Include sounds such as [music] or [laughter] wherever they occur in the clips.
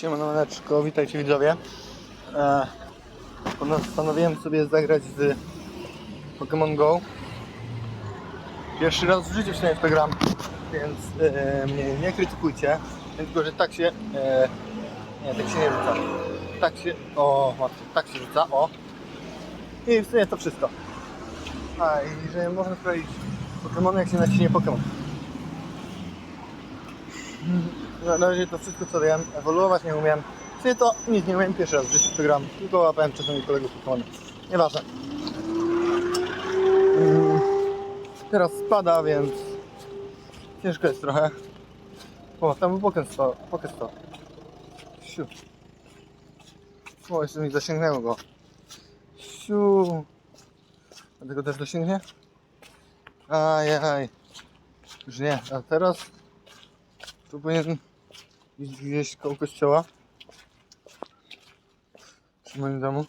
Siemaneczko, witajcie widzowie. E, postanowiłem sobie zagrać z Pokémon Go. Pierwszy raz w życiu się w to gram, więc e, nie krytykujcie. Tylko, że tak się... E, nie, tak się nie rzuca. Tak się... O, matko, tak się rzuca, o. I w sumie to wszystko. A, i że można sprawdzić Pokémony, jak się naciśnie Pokémon. Na razie to wszystko co wiem, ewoluować nie umiem. Czyli to nic nie umiem, pierwszy raz w życiu program, tylko łapałem czasami kolegów Pokémon. Nieważne. Mm, Teraz spada, więc ciężko jest trochę. O, tam był Pokesto. Pokesto. Siu. O, jeszcze mi zasięgnęło go. Siu. A tego też dosięgnie? Ajaj. Już nie, a teraz tu powinien iść gdzieś koło kościoła. Przy moim domu.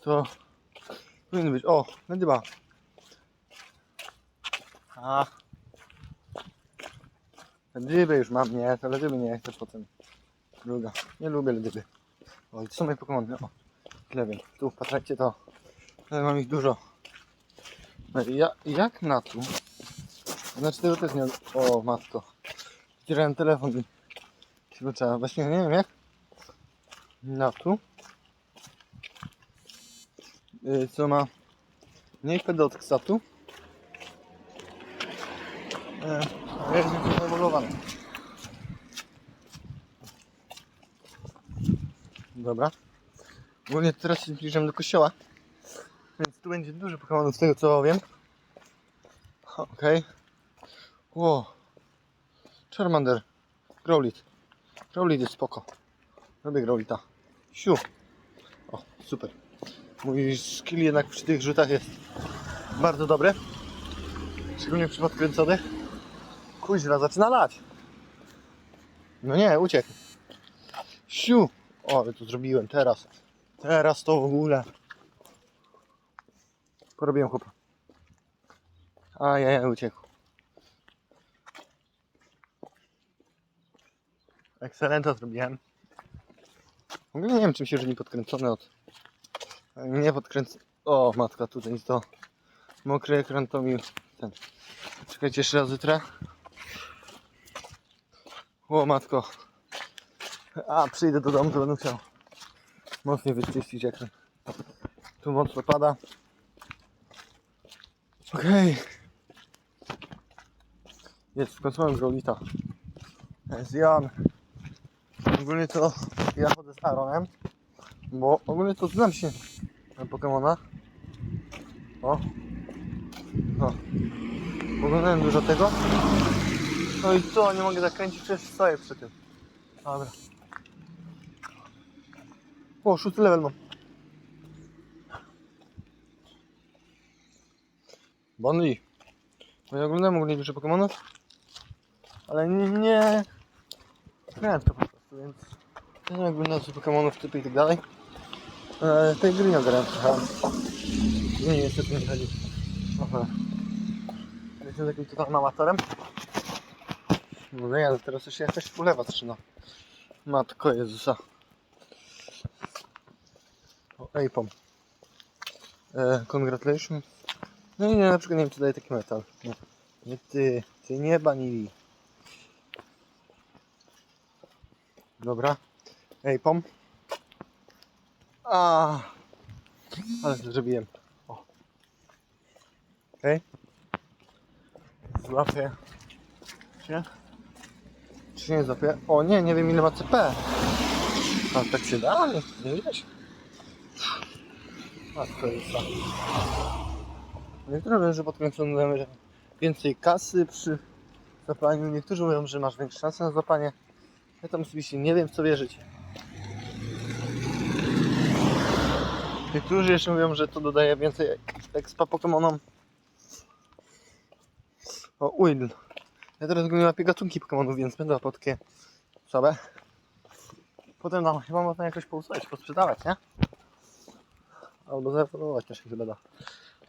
To powinien być. O, nadyba. A. Już mam, nie, to ledyby nie chcę potem. Druga. Nie lubię ledyby. O, i to są moje Pokemony. O, tyle wiem. Tu, patrzcie to. Ale mam ich dużo. No Ja, jak na tu? Znaczy tego też nie... O, matko. Zbierałem telefon i zaczęła. Właśnie nie wiem jak. Na tu. Yy, co ma mniej PD od ksatu. Yy, jest ewoluowany. Dobra. Ogólnie teraz się zbliżam do kościoła. Więc tu będzie dużo Pokemonów z tego co wiem. Okej. Ło. Charmander. Growlit. Growlit jest spoko. Robię Growlita. Siu. O, super. Mój skill jednak przy tych rzutach jest bardzo dobry. Szczególnie przy podkręconych. Kuźwa, zaczyna lać. No nie, uciekł. Siu. O, ale to zrobiłem teraz. Teraz to w ogóle. Porobiłem chłopa. Ajajaj, uciekł. Ekscelenta zrobiłem. W ogóle nie wiem, czym się różni podkręcony od... Nie podkręcony... O, matka, tutaj jest to... Mokry ekran to mi... Ten. Czekajcie, jeszcze raz wytrę. O, matko. A, przyjdę do domu, to będę chciał mocniej wyczyścić ekran. Tu mocno pada. Okej. Jest, w końcu mam. Jest Jan. Ogólnie to ja chodzę z Aaronem, bo ogólnie to znam się na Pokemona. O. O. Oglądałem dużo tego. No i co, nie mogę zakręcić, przecież stoję przy tym. Dobra. O, szósty level mam. Bonli. Bo ja oglądałem ogólnie dużo Pokemonów, ale nie, nie to więc wiem jakby nazwy Pokemonów, typy i tak dalej. E, tej gry nie grałem trochę. Nie, niestety nie chodzi. Aha. Jestem takim totalnym amatorem. No nie, ale teraz już jakaś ulewa zaczyna. Matko Jezusa. O, Apom. E, congratulations. No i nie, na przykład nie wiem, czy daje taki metal. Nie, nie ty, ty nie banili. Dobra. Ej, pom. A, ale zrobiłem. O. Okej. Złapię się. Czy nie złapię? O nie, nie wiem ile ma CP. A tak się da? Nie, nie widać. A to jest tak. Niektórzy mówią, że podkręcony damy więcej kasy przy zapaniu. Niektórzy mówią, że masz większe szanse na zapanie. Ja tam oczywiście nie wiem w co wierzyć. Niektórzy jeszcze mówią, że to dodaje więcej expa Pokemonom. O, Will. Ja teraz ogólnie łapię gatunki Pokemonów, więc będę łapał takie słabe. Potem nam chyba można jakoś pousuwać, posprzedawać, nie? Albo zaewaluować też się chyba da.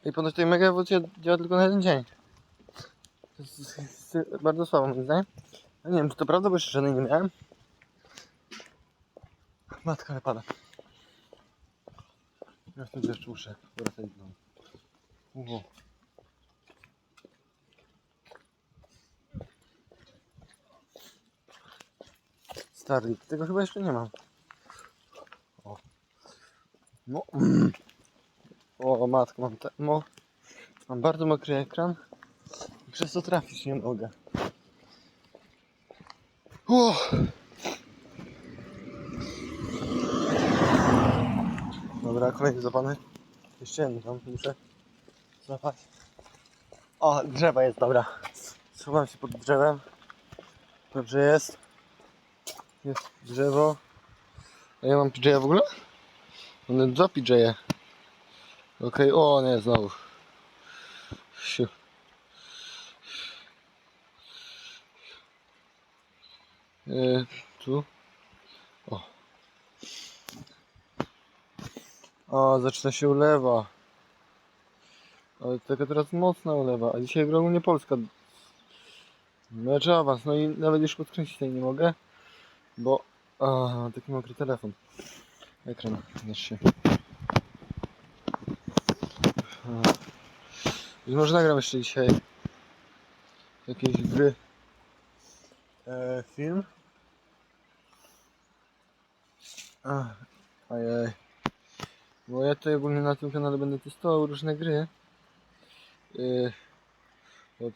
I ponoć tej mega ewolucja działa tylko na jeden dzień. To jest, jest bardzo słabo moim zdaniem. Ja nie wiem, czy to prawda, bo jeszcze żadnej nie miałem. matka wypada. Ja wtedy jeszcze muszę wracać do domu. Uwo. Starlik, tego chyba jeszcze nie mam. O. No. [clears throat] O, matko, mam, te, mo, mam bardzo mokry ekran. Przez to trafić nie mogę. O. Dobra, kolejny zapany. Jeszcze jeden tam muszę złapać. O, drzewa jest, dobra. Schowam się pod drzewem. Dobrze jest. Jest drzewo. A ja mam PJ w ogóle? One dwa PJ. Okej, o nie, znowu. Siu. E, tu. O. O, zaczyna się ulewa. Ale taka teraz mocna ulewa. A dzisiaj gra ogólnie Polska. Mecz awans. No i nawet już podkręcić tej nie mogę. Bo... A, taki mokry telefon. Ekran. Wiesz się. I może nagram jeszcze dzisiaj jakieś gry. E, film. Ach, Ajaj. Bo ja tutaj ogólnie na tym kanale będę testował różne gry. Yy, od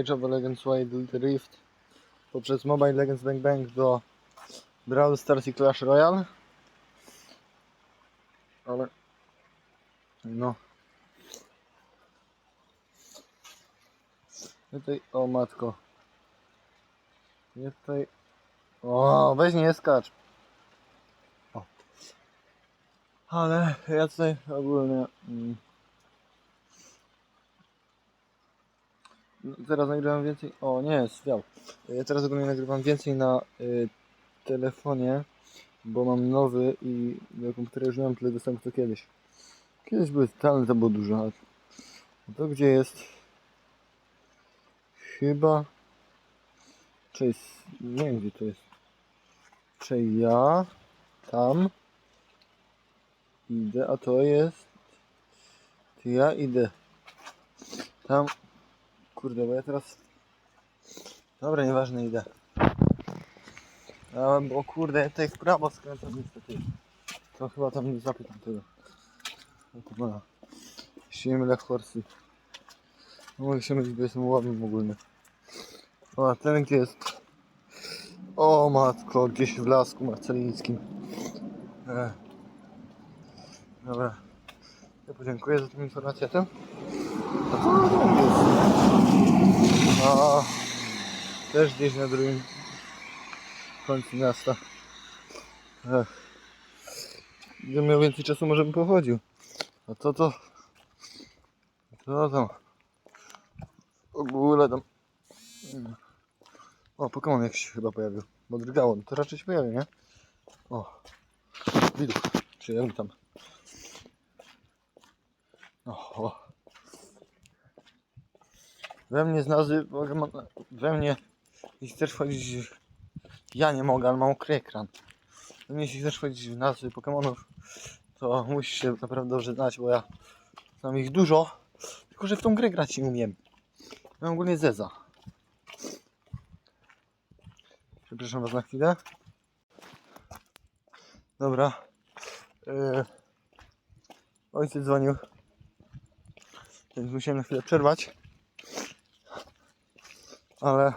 Age of Legends Wild Rift poprzez Mobile Legends Bang Bang do Brawl Stars i Clash Royale. Ale no. Tutaj, o matko. Tutaj. O, weź nie skacz. O. Ale ja tutaj ogólnie. Mm, no, teraz nagrywam więcej. O, nie, zwiał. Ja teraz ogólnie nagrywam więcej na y, telefonie, bo mam nowy i do komputera już nie mam tyle dostępu co kiedyś. Kiedyś były totalne, to było dużo. A to gdzie jest? Chyba. Cześć, nie wiem gdzie to jest. Czy ja tam idę, a to jest. Czy ja idę tam. Kurde, bo ja teraz. Dobra, nieważne, idę. A, bo kurde, ja tutaj w prawo skręcam niestety. To chyba tam nie złapię tamtego. O kurwa. Siejemy Lech Horsey. No mogę się mylić, bo jestem ławnym ogólnie. O, a ten jest? O matko, gdzieś w lasku marcelińskim. E. Dobra. Ja podziękuję za tę informację. Ten? A co tam jest? A, też gdzieś na drugim końcu miasta. Ech. Gdybym miał więcej czasu, może bym pochodził. A to to... Co tam? W ogóle tam... O, Pokémon jakiś się chyba pojawił. Bo drgało, no to raczej się pojawi, nie? O, widok. Przyjemny tam. O, o. We mnie Pokemon- we mnie, jeśli chcesz wchodzić, w- ja nie mogę, ale mam ukry ekran. We mnie, jeśli chcesz wchodzić w nazwy Pokemonów, to musisz się naprawdę dobrze znać, bo ja znam ich dużo, tylko że w tą grę grać nie umiem. Ja ogólnie Zeza. Przepraszam Was na chwilę. Dobra. Yy, ojciec dzwonił. Więc musiałem na chwilę przerwać. Ale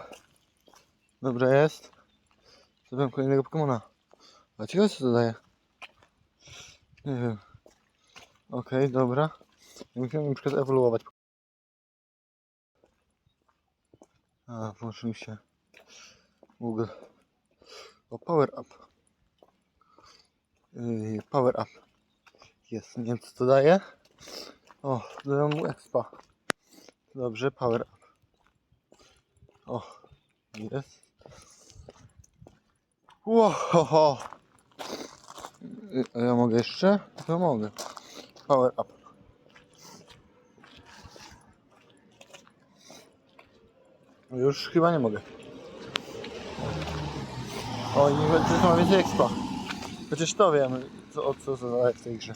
dobrze jest. Zrobiłem kolejnego Pokemona. A ciekawe co to daje? Nie wiem. Okej, dobra. Musiałem na przykład ewoluować. A, włączył się. Google. O, power up. Yy, power up. Jest, nie wiem co to daje. O, dodam mu expa. Dobrze, power up. O, jest. Ło, ho, ho. A ja mogę jeszcze? To mogę. Power up. Już chyba nie mogę. O, nie to ma więcej expa. Chociaż to wiem, co, o co zadaje w tej grze.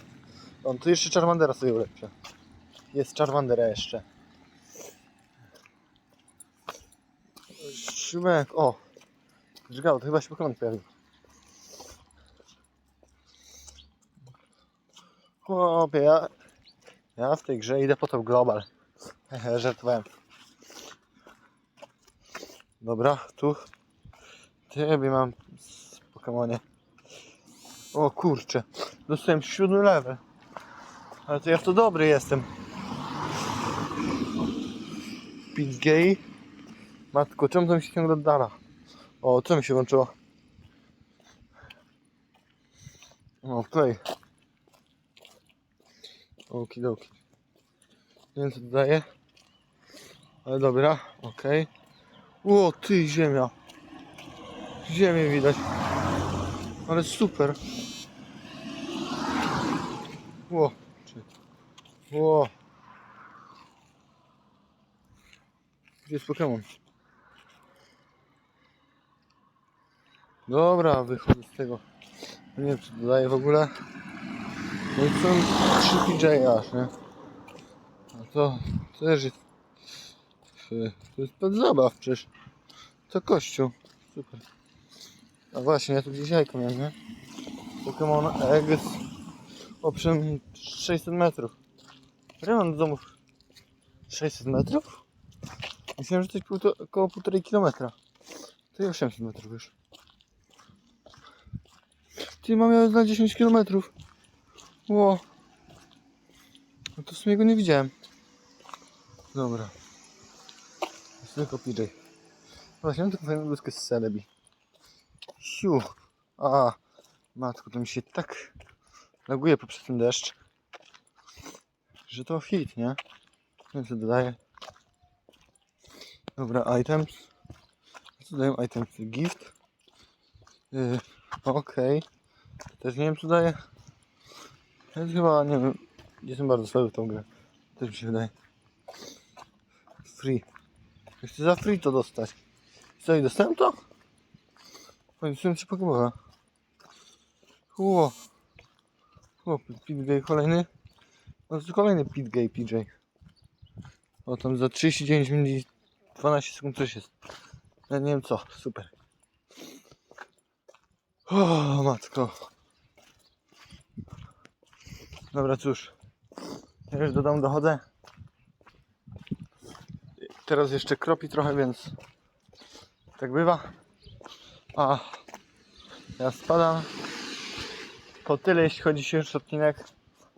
On tu jeszcze Charmandera sobie ulepsza. Jest Charmandera jeszcze. Szymek, o! Żgał, to chyba się Pokémon pojawił. Chłopie, ja, ja w tej grze idę po to global. [laughs] Żartowałem. Dobra, tu Ciebie mam z Pokemonie. O kurczę, dostałem siódmy level. Ale to ja w to dobry jestem. Pit gay. Matko, czemu to mi się ciągle oddala? O, co mi się włączyło? O, play. Okidoki. Nie wiem co dodaję. Ale dobra, okej. O, ty ziemia. Ziemię widać. Ale super. Ło. Ło. Gdzie jest Pokémon? Dobra, wychodzę z tego. Nie wiem, czy dodaję w ogóle. No i są trzy PJ aż, nie? No to też jest... To jest pod zabaw przecież. To kościół. Super. A właśnie, ja tu gdzieś jajko miałem, nie? Pokémon Eggs. Owszem, 600 metrów. Ja do domu 600 metrów? Myślałem, że to około 1,5 kilometra. To i 800 metrów już. Ty mam ja na 10 kilometrów. Ło. No to w sumie go nie widziałem. Dobra. Jest tylko PJ. Właśnie, mam taką fajną bluzkę z Celebi. Siu. A, matko, to mi się tak laguje poprzez ten deszcz, że to hit, nie? Wiem co dodaję. Dobra, items. Co dają items? Gift. Yy, Okej. Też nie wiem co daje. Ja chyba, nie wiem, jestem bardzo słaby w tą grę. Też mi się wydaje. Free. Chcę za free to dostać. Co, i dostałem to? Kończyłem się Pokemona. Ło. O, Pitgay kolejny. No to kolejny Pitgay PJ. O, tam za 39 minut 12 sekund coś jest. Nie wiem co, super. O, matko. Dobra, cóż. Ja już do domu dochodzę. Teraz jeszcze kropi trochę, więc tak bywa. A ja spadam. To tyle, jeśli chodzi o dzisiejszy odcinek.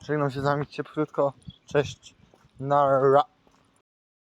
Żegnam się z wami cieplutko. Cześć. Nara.